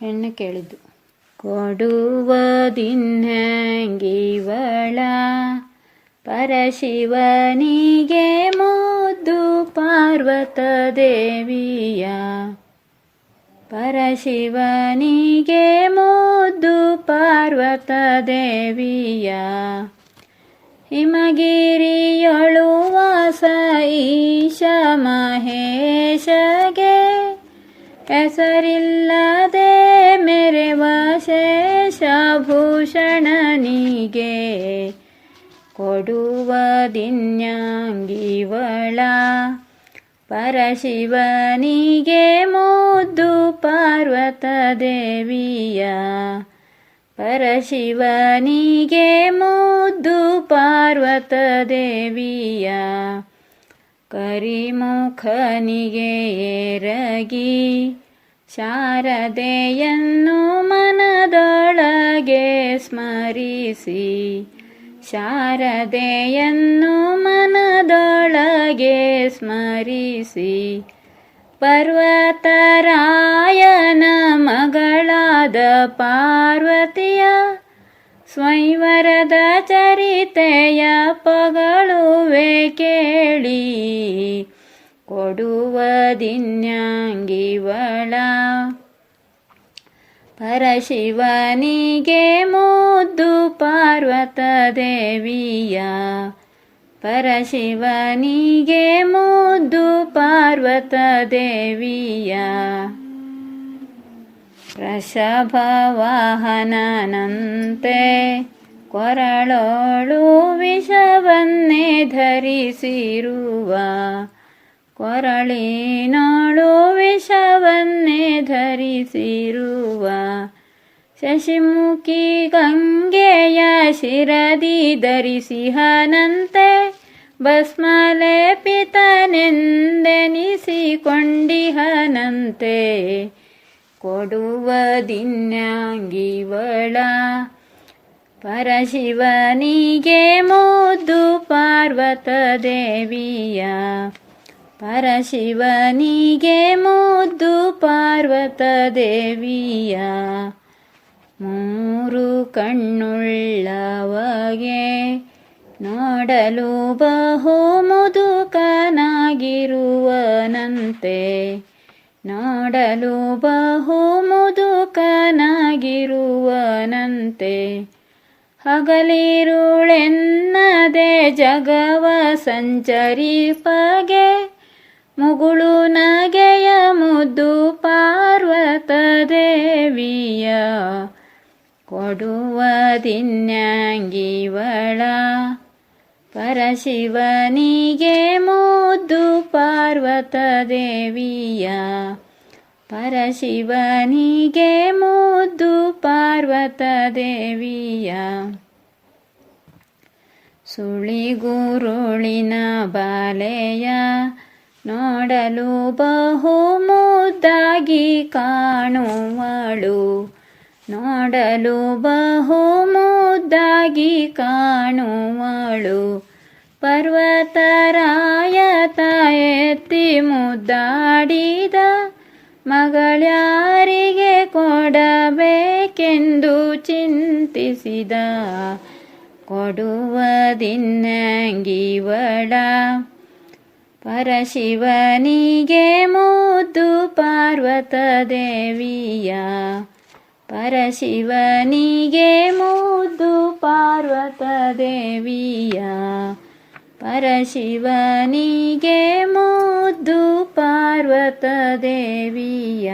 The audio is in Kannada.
ಹೆಣ್ಣು ಕೇಳಿದ್ದು. ಕೊಡುವ ದಿನ್ನಂಗಿವಳ ಪರಶಿವನಿಗೆ ಮುದ್ದು ಪಾರ್ವತ ದೇವಿಯ. ಪರಶಿವನಿಗೆ ಮುದ್ದು ಪಾರ್ವತ ದೇವಿಯ. ಹಿಮಗಿರಿಯೊಳು ವಾಸ ಈಶ ಮಹೇಶಗೆ, ಹೆಸರಿಲ್ಲದೆ ಶೇಷಭೂಷಣನಿಗೆ ಕೊಡುವ ದಿನ್ಯಾಂಗಿವಳ. ಪರಶಿವನಿಗೆ ಮುದ್ದು ಪಾರ್ವತ ದೇವಿಯ ಪರಶಿವನಿಗೆ ಮುದ್ದು ಪಾರ್ವತ ದೇವಿಯ ಕರಿಮುಖನಿಗೆ ಎರಗಿ ಶಾರದೆಯನ್ನು ಮನದೊಳಗೆ ಸ್ಮರಿಸಿ. ಶಾರದೆಯನ್ನು ಮನದೊಳಗೆ ಸ್ಮರಿಸಿ. ಪರ್ವತರಾಯನ ಮಗಳಾದ ಪಾರ್ವತಿಯ ಸ್ವೈವರದ ಚರಿತೆಯ ಪಗಳುವೆ ಕೇಳಿ. ಕೊಡುವ ದಿನ್ಯಾಂಗಿವಳ ಪರಶಿವನಿಗೆ ಮುದ್ದು ಪಾರ್ವತ ದೇವಿಯ. ಪರಶಿವನಿಗೆ ಮುದ್ದು ಪಾರ್ವತ ದೇವಿಯ. ವೃಷಭವಾಹನನಂತೆ ಕೊರಳೋಳು ವಿಷವನ್ನೇ ಧರಿಸಿರುವ. ಕೊರಳಿನೋಳು ವಿಷವನ್ನೇ ಧರಿಸಿರುವ ಶಶಿಮುಖಿ ಗಂಗೆಯ ಶಿರದಿ ಧರಿಸಿಹನಂತೆ ಭಸ್ಮಲೇಪಿತನೆಂದೆನಿಸಿಕೊಂಡಿಹನಂತೆ ಕೊಡುವ ದಿನ್ಯಾಂಗಿವಳ ಪರಶಿವನಿಗೆ ಮುದ್ದು ಪಾರ್ವತ ದೇವಿಯ ಪರಶಿವನಿಗೆ ಮುದ್ದು ಪಾರ್ವತ ದೇವಿಯ ಮೂರು ಕಣ್ಣುಳ್ಳವಗೆ ನೋಡಲು ಬಹು ಮುದುಕನಾಗಿರುವನಂತೆ. ನೋಡಲು ಬಹು ಮುದುಕನಾಗಿರುವನಂತೆ. ಹಗಲಿರುಳೆನ್ನದೆ ಜಗವ ಸಂಚರಿಪಗೆ ಮುಗುಳು ನಗೆಯ ಮುದ್ದು ಪಾರ್ವತ ದೇವಿಯ ಕೊಡುವ ದಿನ್ಯಾಂಗಿವಳ. ಪರಶಿವನಿಗೆ ಮುದ್ದು ಪಾರ್ವತ ದೇವಿಯ. ಪರಶಿವನಿಗೆ ಮುದ್ದು ಪಾರ್ವತ ದೇವಿಯ. ಸುಳಿಗುರುಳಿನ ಬಾಲೆಯ ನೋಡಲು ಬಹು ಮುದ್ದಾಗಿ ಕಾಣುವಳು. ನೋಡಲು ಬಹು ಮುದ್ದಾಗಿ ಕಾಣುವಳು ಪರ್ವತರಾಯತ ಎತ್ತಿ ಮುದ್ದಾಡಿದ ಮಗಳ್ಯಾರಿಗೆ ಕೊಡಬೇಕೆಂದು ಚಿಂತಿಸಿದ. ಕೊಡುವ ದಿನ್ನಂಗಿವಳ ಪರಶಿವನಿಗೆ ಮುದ್ದು ಪಾರ್ವತ ದೇವಿಯ. ಪರಶಿವನಿಗೆ ಮುದ್ದು ಪಾರ್ವತ ದೇವಿಯ. ಪರಶಿವನಿಗೆ ಮುದ್ದು ಪಾರ್ವತ ದೇವಿಯ.